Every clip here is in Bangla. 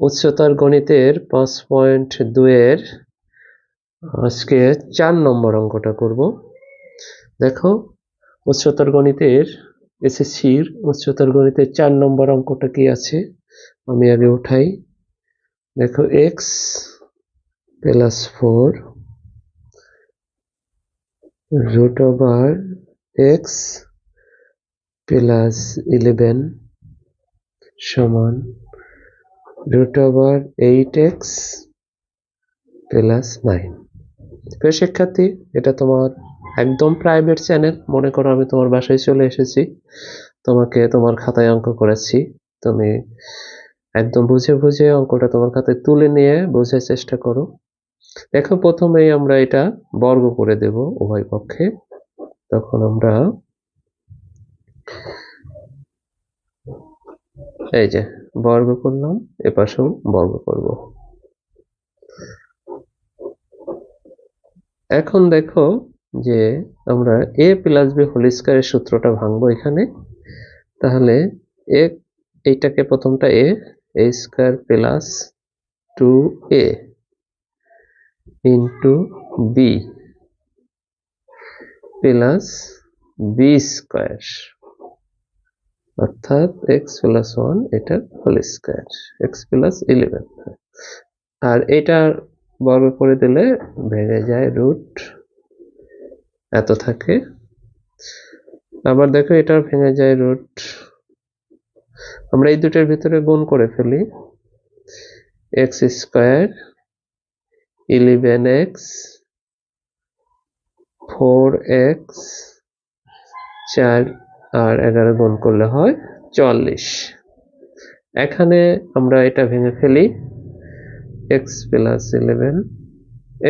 উচ্চতর গণিতের পাঁচ পয়েন্ট দুয়ের আজকে চার নম্বর অঙ্কটা করব। দেখো, উচ্চতর গণিতের এসএসসির উচ্চতর গণিতের চার নম্বর অঙ্কটা কি আছে? আমি আগে উঠাই। দেখো x plus four root over x plus eleven সমান root over eight x plus nine প্রিয় শিক্ষার্থী, এটা তোমার একদম প্রাইভেট চ্যানেল মনে করো আমি তোমার বাসায় চলে এসেছি। তোমাকে তোমার খাতায় অঙ্ক করেছি। তুমি একদম বুঝে বুঝে অঙ্কটা তোমার খাতায় তুলে নিয়ে বোঝার চেষ্টা করো। দেখো প্রথমেই আমরা এটা বর্গ করে দেব উভয় পক্ষে। তখন আমরা এই যে বর্গ করলাম এপাশেও বর্গ করব এখন দেখো যে আমরা এ প্লাস বি হোল স্কয়ারের সূত্রটা ভাঙবো এখানে। তাহলে এ এইটাকে প্রথমটা A A square plus two A into B plus B square অর্থাৎ এক্স প্লাস ওয়ান এটা whole square x plus eleven আর এটা বর্গ করে দিলে ভেঙে যায় রুট এত থাকে। আবার দেখো এটা ভেঙে যায় রুট আমরা এই দুটোর ভিতরে গুণ করে ফেলি। X square eleven x four x চার আর এগারো গুণ করলে হয় চল্লিশ। এখানে আমরা এটা ভেঙে ফেলি এক্স প্লাস ইলেভেন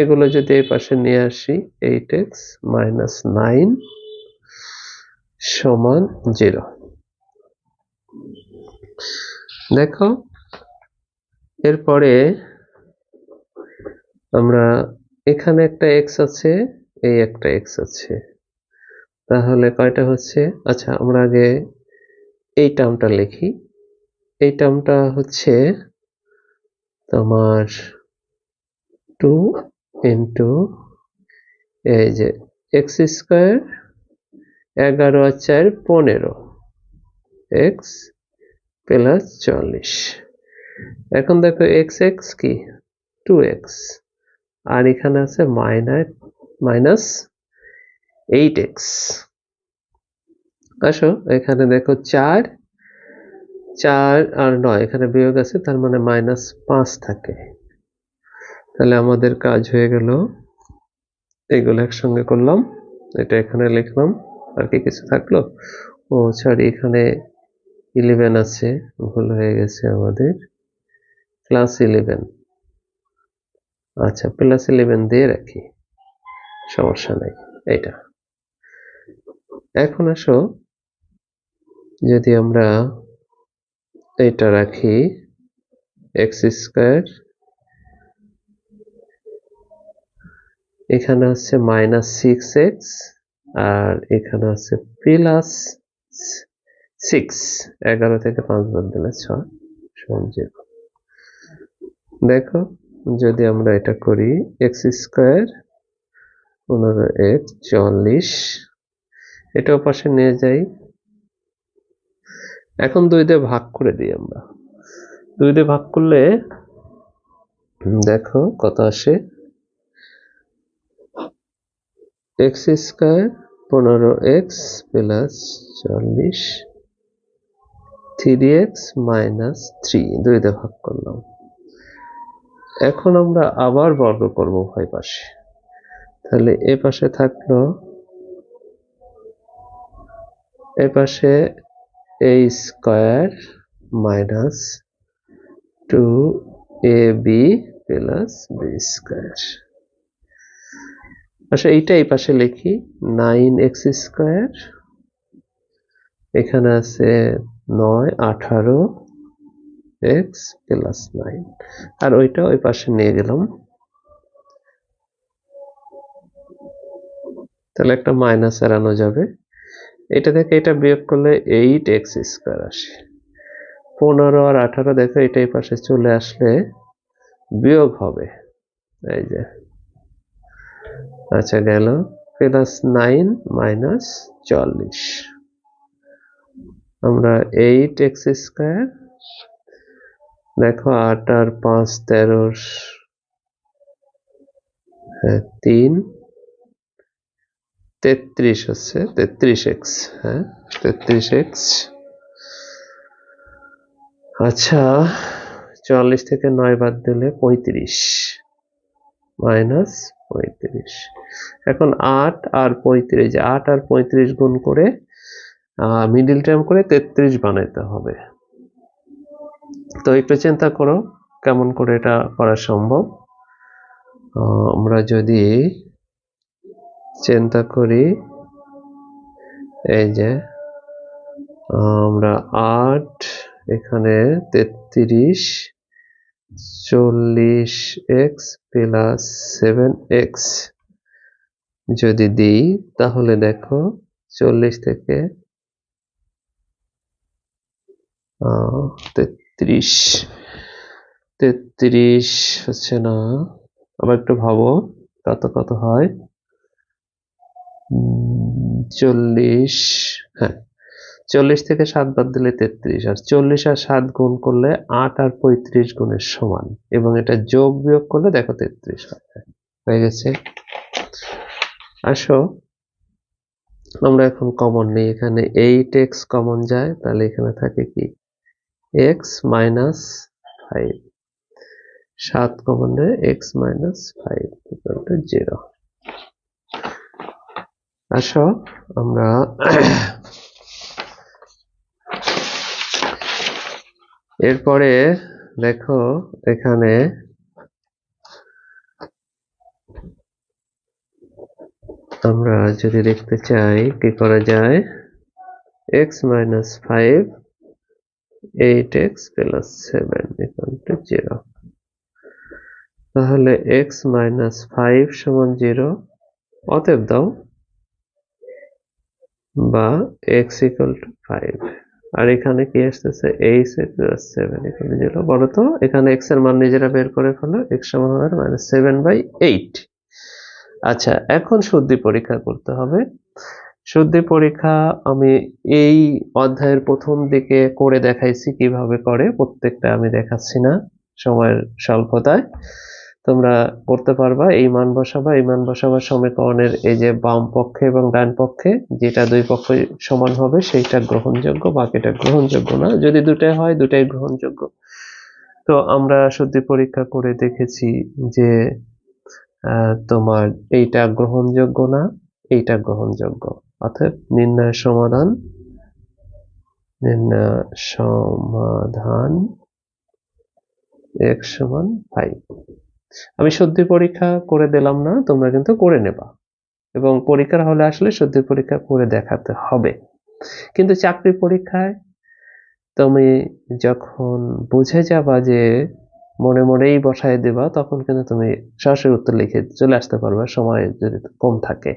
এগুলো যদি এই পাশে নিয়ে আসি এইট এক্স মাইনাস নাইন সমান জিরো দেখো, এরপরে আমরা এখানে একটা এক্স আছে, এই একটা এক্স আছে। তাহলে কয়টা হচ্ছে? আচ্ছা আমরা আগে এই টার্মটা লিখি। এই টার্মটা হচ্ছে তোমার টু ইন্টু এই যে এক্স স্কোয়ার এগারো আর চার পনেরো। এক্স প্লাস চল্লিশ। এখন দেখো এক্স এক্স কি? টু এক্স আর এখানে আছে মাইনাস মাইনাস এইট এক্স আসো, এখানে দেখো চার চার আর নয়, এখানে বিয়োগ আছে, তার মানে মাইনাস পাঁচ থাকে। তাহলে আমাদের কাজ হয়ে গেল। এগুলো একসঙ্গে করলাম, এটা এখানে লিখলাম, আর কি কিছু থাকল? ও সরি এখানে ইলেভেন আছে, ভুল হয়ে গেছে আমাদের। ক্লাস ইলেভেন আচ্ছা প্লাস ইলেভেন দিয়ে রাখি। সমস্যা নাই এটা এখন আসো। যদি আমরা এটা রাখি, এক্স স্কোয়ার, এখানে হচ্ছে মাইনাস সিক্স এক্স আর এখানে হচ্ছে প্লাস সিক্স। এগারো থেকে পাঁচ বাদ দিলে ছয় দেখো, যদি আমরা এটা করি, এক্স স্কোয়ার, পনেরো এক্স চল্লিশ এটাও পাশে নিয়ে যাই। এখন দুই দিয়ে ভাগ করে দিই আমরা। দুই দিয়ে ভাগ করলে, দেখো কত আসে? এক্স স্কোয়ার পনেরো এক্স প্লাস চল্লিশ থ্রি এক্স মাইনাস থ্রি দুই দিয়ে ভাগ করলাম। এখন আমরা আবার বর্গ করব উভয় পাশে। তাহলে এ পাশে থাকল এ পাশে A square minus two A B plus B square আচ্ছা এইটা এই পাশে লিখি নাইন এক্স স্কোয়ার এখানে আছে নয়, আঠারো এক্স প্লাস নাইন আর ওইটা ওই পাশে নিয়ে গেলাম। তাহলে একটা মাইনাস এড়ানো যাবে। এটা থেকে এটা বিয়োগ করলে এইট এক্স স্কোয়ার আসে। পনেরো আর আঠারো দেখো, এটা এই পাশে চলে আসলে বিয়োগ হবে। এই যে। আচ্ছা গেল। প্লাস নাইন মাইনাস চল্লিশ। আমরা এইট এক্স স্কোয়ার দেখো আট আর পাঁচ তেরোর হ্যাঁ তিন। তেত্রিশ হচ্ছে, তেত্রিশ এক্স হ্যাঁ? তেত্রিশ এক্স আচ্ছা চুয়াল্লিশ থেকে নয় বাদ দিলে পঁয়ত্রিশ। মাইনাস পঁয়ত্রিশ। এখন আট আর পঁয়ত্রিশ, আট আর পঁয়ত্রিশ গুণ করে মিডিল টার্ম করে তেত্রিশ বানাইতে হবে। তো একটু চিন্তা করো, কেমন করে এটা করা সম্ভব? আমরা যদি চিন্তা করি। এই যে, আমরা আট, এখানে তেত্রিশ, চল্লিশ এক্স প্লাস সেভেন এক্স যদি দিই, তাহলে দেখো চল্লিশ থেকে তেত্রিশ তেত্রিশ হচ্ছে না, আবার একটু ভাবো কত কত হয়? চল্লিশ হ্যাঁ চল্লিশ থেকে সাত বাদ দিলে তেত্রিশ, আর চল্লিশ আর সাত গুণ করলে আট আর পঁয়ত্রিশ গুণের সমান, এবং এটা যোগ বিয়োগ করলে দেখো তেত্রিশ হয়ে। গেছে? আসো, আমরা এখন কমন নেই, এখানে এইট এক্স কমন যায়, তাহলে এখানে থাকে কি? এক্স মাইনাস ফাইভ সাত কমন নেয় এক্স মাইনাস ফাইভ জিরো আসো, আমরা এরপরে দেখো এখানে আমরা যদি দেখতে চাই কি করা যায়? X minus five eight x plus seven two zero তাহলে এক্স মাইনাস ফাইভ সমান জিরো অতএব দাও বা এক্স ইকুয়াল টু ফাইভ আর এখানে কি আসতেছে? H plus seven equal to zero বলো তো, এখানে এক্সের মান নিজেরা বের করে ফেলো। এক্স সমান হবে মাইনাস সেভেন বাই এইট আচ্ছা এখন শুদ্ধি পরীক্ষা করতে হবে। শুদ্ধি পরীক্ষা আমি এই অধ্যায়ের প্রথম দিকে করে দেখাইছি কীভাবে করে। প্রত্যেকটা আমি দেখাচ্ছি না। সময়ের স্বল্পতায়। তোমরা করতে পারবা, এই মান বসাবা, এই মান বসাবা সমীকরণের এই যে বাম পক্ষে এবং ডান পক্ষে, যেটা দুই পক্ষ সমান হবে, সেইটা গ্রহণযোগ্য, বাকিটা গ্রহণযোগ্য না। যদি দুটাই হয়, দুটাই গ্রহণযোগ্য। তো আমরা শুদ্ধি পরীক্ষা করে দেখেছি যে তোমার এইটা গ্রহণযোগ্য না, এইটা গ্রহণযোগ্য। অর্থাৎ নির্ণয় সমাধান নির্ণয় সমাধান x সমান ফাইভ আমি শুদ্ধি পরীক্ষা করে দিলাম না, তোমরা কিন্তু করে নেবা। এবং পরীক্ষার হলে আসলে শুদ্ধি পরীক্ষা করে দেখাতে হবে। কিন্তু চাকরি পরীক্ষায় তুমি যখন বুঝে যাবা যে মনে মনেই বসায় দেবা, তখন কিন্তু তুমি সরাসরি উত্তর লিখে চলে আসতে পারবে, সময় যদি কম থাকে।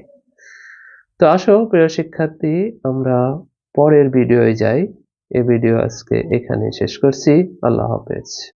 তো আসো, প্রিয় শিক্ষার্থী, আমরা পরের ভিডিওয়ে যাই। এই ভিডিও আজকে এখানে শেষ করছি। আল্লাহ হাফেজ।